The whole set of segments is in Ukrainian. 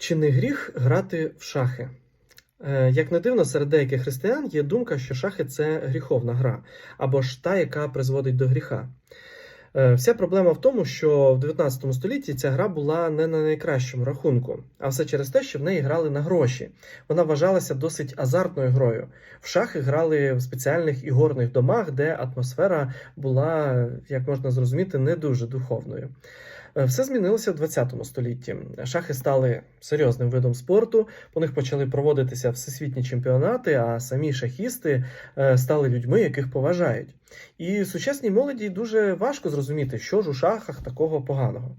Чи не гріх грати в шахи? Е, Як не дивно, серед деяких християн є думка, що шахи це гріховна гра, або ж та, яка призводить до гріха. Е, Вся проблема в тому, що в 19 столітті ця гра була не на найкращому рахунку, а все через те, що в неї грали на гроші. Вона вважалася досить азартною грою. В шахи грали в спеціальних ігорних домах, де атмосфера була, як можна зрозуміти, не дуже духовною. Е, Все змінилося в 20 столітті. Шахи стали серйозним видом спорту. По них почали проводитися всесвітні чемпіонати, а самі шахісти е, стали людьми, яких поважають. І сучасній молоді дуже важко зрозуміти, що ж у шахах такого поганого.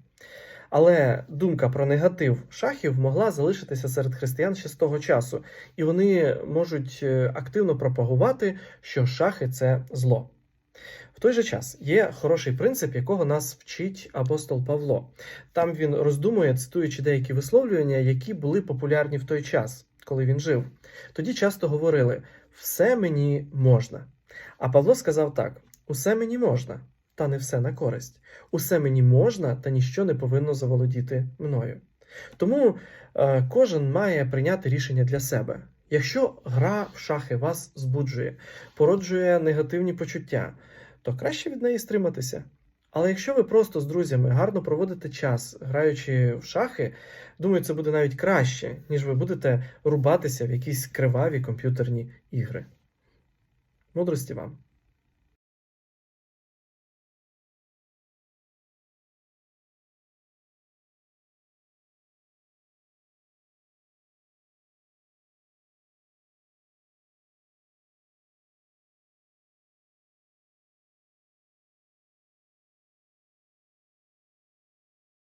Але думка про негатив шахів могла залишитися серед християн ще з того часу, і вони можуть е, активно пропагувати, що шахи це зло. В той же час є хороший принцип, якого нас вчить апостол Павло. Там він роздумує, цитуючи деякі висловлювання, які були популярні в той час, коли він жив. Тоді часто говорили: все мені можна. А Павло сказав так: усе мені можна, та не все на користь. Усе мені можна, та ніщо не повинно заволодіти мною. Тому е, кожен має прийняти рішення для себе. Якщо гра в шахи вас збуджує, породжує негативні почуття, то краще від неї стриматися. Але якщо ви просто з друзями гарно проводите час, граючи в шахи, думаю, це буде навіть краще, ніж ви будете рубатися в якісь криваві комп'ютерні ігри. Мудрості вам!